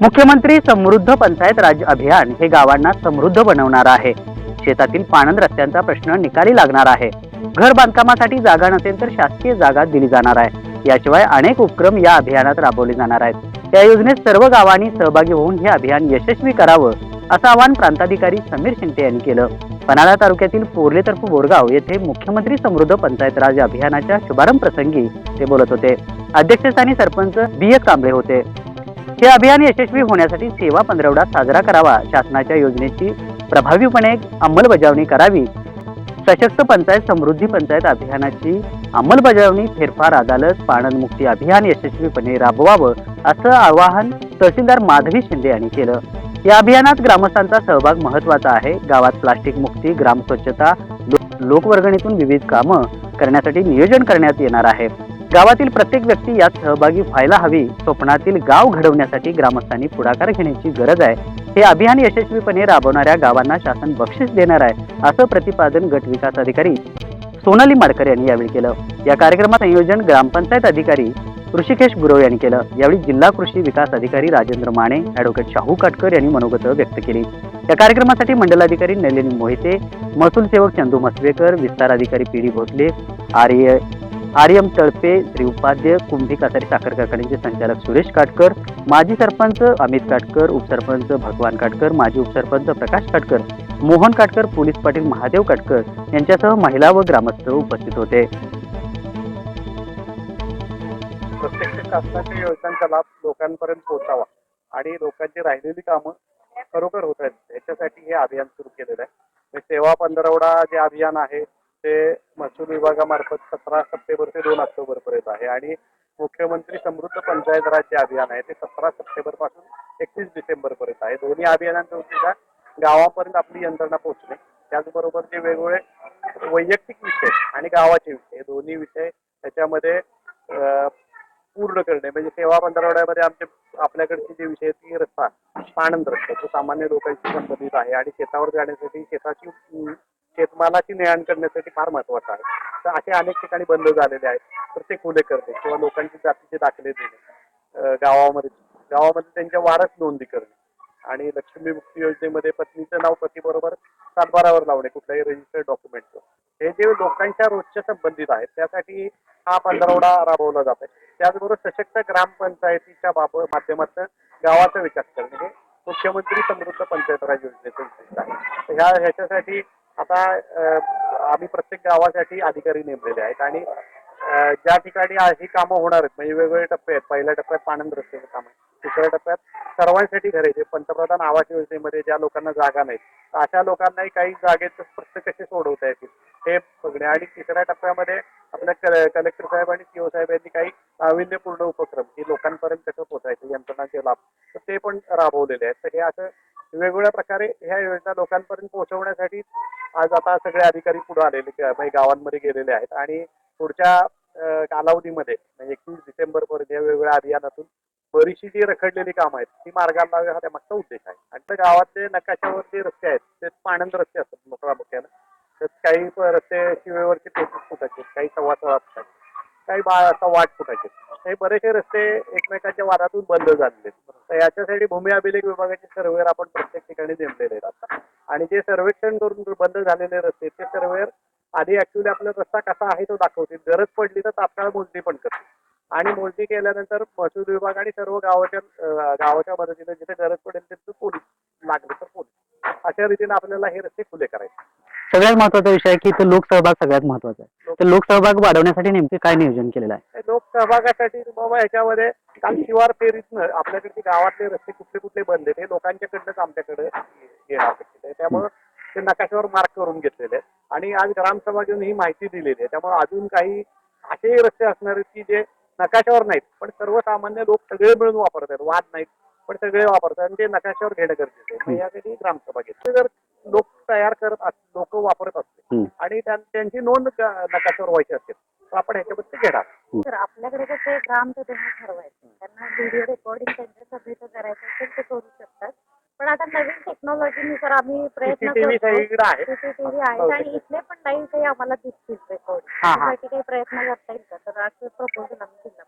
मुख्यमंत्री समृद्ध पंचायत राज्य अभियान हे गावांना समृद्ध बनवणार आहे. शेतातील पाणंद रस्त्यांचा प्रश्न निकाली लागणार आहे. घर बांधकामासाठी जागा नसेल तर शासकीय जागा दिली जाणार आहे. याशिवाय अनेक उपक्रम या अभियानात राबवले जाणार आहेत. या योजनेत सर्व गावांनी सहभागी होऊन हे अभियान यशस्वी करावं असं आवाहन प्रांताधिकारी समीर शिंदे यांनी केलं. पन्हाळा तालुक्यातील पोर्ले तर्फ बोरगाव येथे मुख्यमंत्री समृद्ध पंचायत राज अभियानाच्या शुभारंभ प्रसंगी ते बोलत होते. अध्यक्षस्थानी सरपंच बी एस कांबळे होते. हे अभियान यशस्वी होण्यासाठी सेवा पंधरवडा साजरा करावा. शासनाच्या योजनेची प्रभावीपणे अंमलबजावणी करावी. सशक्त पंचायत समृद्धी पंचायत अभियानाची अंमलबजावणी फेरफार अदालत पाणनमुक्ती अभियान यशस्वीपणे राबवावं असं आवाहन तहसीलदार माधवी शिंदे यांनी केलं. या अभियानात ग्रामस्थांचा सहभाग महत्त्वाचा आहे. गावात प्लास्टिक मुक्ती ग्राम स्वच्छता लोकवर्गणीतून विविध कामं करण्यासाठी नियोजन करण्यात येणार आहे. गावातील प्रत्येक व्यक्ती यात सहभागी व्हायला हवी. स्वप्नातील गाव घडवण्यासाठी ग्रामस्थांनी पुढाकार घेण्याची गरज आहे. हे अभियान यशस्वीपणे राबवणाऱ्या गावांना शासन बक्षीस देणार आहे असं प्रतिपादन गट विकास अधिकारी सोनाली माडकर यांनी यावेळी केलं. या कार्यक्रमात संयोजन ग्रामपंचायत अधिकारी ऋषिकेश गुरव यांनी केलं. यावेळी जिल्हा कृषी विकास अधिकारी राजेंद्र माने ॲडव्होकेट शाहू काटकर यांनी मनोगत व्यक्त केली. या कार्यक्रमासाठी मंडलाधिकारी नलिनी मोहिते महसूल सेवक चंदू मसवेकर विस्तार अधिकारी पी डी भोसले आर्य आर्यम तळपे श्री उपाध्य कुंभी कासारी साखर कारखान्याचे संचालक सुरेश काटकर माजी सरपंच अमित काटकर उपसरपंच भगवान काटकर माजी उपसरपंच प्रकाश काटकर मोहन काटकर पोलीस पाटील महादेव काटकर यांच्यासह महिला व ग्रामस्थ उपस्थित होते. प्रत्यक्ष शासनाच्या योजनांचा लाभ लोकांपर्यंत पोहोचावा आणि लोकांची राहिलेली कामं खरोखर होत आहेत. याच्यासाठी हे अभियान सुरू केलेलं आहे. म्हणजे सेवा पंधरवडा जे अभियान आहे ते महसूल विभागामार्फत सतरा सप्टेंबर ते दोन ऑक्टोबर पर्यंत आहे. आणि मुख्यमंत्री समृद्ध पंचायत राज्य अभियान आहे. ते सतरा सप्टेंबरपासून एकतीस डिसेंबर पर्यंत आहे. दोन्ही अभियानांचा उद्देश गावापर्यंत आपली यंत्रणा पोहोचणे त्याचबरोबर जे वेगवेगळे वैयक्तिक विषय आणि गावाचे विषय हे दोन्ही विषय त्याच्यामध्ये पूर्ण करणे. म्हणजे सेवा पंधरवड्यामध्ये आमचे आपल्याकडचे जे विषय ती रस्ता पाणंद रस्ता तो सामान्य लोकांशी संबंधित आहे. आणि शेतावर जाण्यासाठी शेताची शेतमालाची ने करण्यासाठी फार महत्वाचं आहे. तर असे अनेक ठिकाणी बंद झालेले आहेत. प्रत्येक ते खुले करणे किंवा लोकांची जातीचे दाखले देणे. गावामध्ये गावामध्ये त्यांच्या वारस नोंदी करणे. आणि लक्ष्मी मुक्ती योजनेमध्ये पत्नीचं नाव पतीबरोबर सातबारावर लावणे कुठल्याही रजिस्टर्ड डॉक्युमेंटचं हे जे लोकांच्या रोजच्या संबंधित आहेत त्यासाठी हा पंधरवडा राबवला जात आहे. त्याचबरोबर सशक्त ग्रामपंचायतीच्या बाब माध्यमातून गावाचा विकास करणे हे मुख्यमंत्री समृद्ध पंचायत राज योजनेचं उद्दिष्ट आहे. ह्या ह्याच्यासाठी आता आम्ही प्रत्येक गावासाठी अधिकारी नेमलेले आहेत आणि ज्या ठिकाणी ही कामं होणार आहेत म्हणजे वेगवेगळे टप्पे आहेत. पहिल्या टप्प्यात पाणंद रस्त्याचे काम आहे. दुसऱ्या टप्प्यात सर्वांसाठी घरे पंतप्रधान आवास योजनेमध्ये ज्या लोकांना जागा नाहीत अशा लोकांनाही काही जागेत प्रश्न कसे सोडवता येतील हे बघणे. आणि तिसऱ्या टप्प्यामध्ये आपल्या कलेक्टर साहेब आणि सीओ साहेब यांनी काही नाविन्यपूर्ण उपक्रम की लोकांपर्यंत कसं पोहोचायचं यंत्रणांचे लाभ तर ते पण राबवलेले आहेत. तर हे असं वेगवेगळ्या प्रकारे ह्या योजना लोकांपर्यंत पोहोचवण्यासाठी आज आता सगळे अधिकारी पुढे आलेले म्हणजे गावांमध्ये गेलेले आहेत. आणि पुढच्या कालावधीमध्ये म्हणजे एकवीस डिसेंबर पर्यंत या वेगवेगळ्या अभियानातून बरीचशी जी रखडलेली कामं आहेत ती मार्गाला लावावी हा त्यामागचा उद्देश आहे. आणि त्या गावातले नकाशावरचे रस्ते आहेत ते पाणंद रस्ते असतात मोकळा मोठ्यानं तर काही रस्ते शिवेवरचे तेहतीस फुटाचे काही सव्वा सोळा फुटाचे काही बा सव्वा आठ हे बरेचसे रस्ते एकमेकांच्या वादातून बंद झालेले. तर याच्यासाठी भूमी अभिलेख विभागाचे सर्वेअर आपण प्रत्येक ठिकाणी नेमलेले असतात आता आणि जे सर्वेक्षण करून बंद झालेले रस्ते ते सर्वेअर आधी ऍक्च्युली आपला रस्ता कसा आहे तो दाखवतील. गरज पडली तर तात्काळ मोजणी पण करतील. आणि मोजणी केल्यानंतर महसूल विभाग आणि सर्व गावाच्या गावाच्या मदतीने जिथे गरज पडेल तिथे पोलीस लागले तर पोलीस. अशा रीतीने आपल्याला हे रस्ते खुले करायचे. सगळ्यात महत्त्वाचा विषय आहे की इथं लोकसहभाग सगळ्यात महत्त्वाचा आहे. तर लोकसहभाग वाढवण्यासाठी नेमके काय नियोजन केलेलं आहे? लोक सहभागासाठी बाबा ह्याच्यामध्ये काल शिवार फेरीतनं आपल्याकडचे गावातले रस्ते कुठले कुठले बंद आहेत हे लोकांच्याकडनंच आमच्याकडे येणं अपेक्षित आहे त्यामुळं ते नकाशावर मार्क करून घेतलेले आहेत. आणि आज ग्रामसभा घेऊन ही माहिती दिलेली आहे. त्यामुळे अजून काही असेही रस्ते असणार आहेत की जे नकाशावर नाहीत पण सर्वसामान्य लोक सगळे मिळून वापरतात वाद नाहीत पण सगळे वापरतात आणि ते नकाशावर घेणं गरजेचं आहे. मग यासाठी ग्रामसभा घेतली. जर लोक तयार करत लोक वापरत असतील. हम्म. आणि त्यां- त्यांची नोंद नकाशावर व्हायची असेल तर आपण ह्याच्याबद्दल घेणार. तर आपल्याकडे कसं आहे ग्राम तर त्यांना ठरवायचं. त्यांना व्हिडिओ रेकॉर्डिंग त्यांच्या सभेचं करायचं असेल ते करू शकतात. पण आता नवीन टेक्नॉलॉजीनुसार आम्ही प्रयत्न सीसीटीव्ही करतो. आहे. सीसीटीव्ही आहेत आणि इथले पण लाईव्ह काही आम्हाला दिसतील रेकॉर्ड. त्यासाठी काही प्रयत्न करता येईल का? तर असं प्रपोजल आम्ही घेऊ.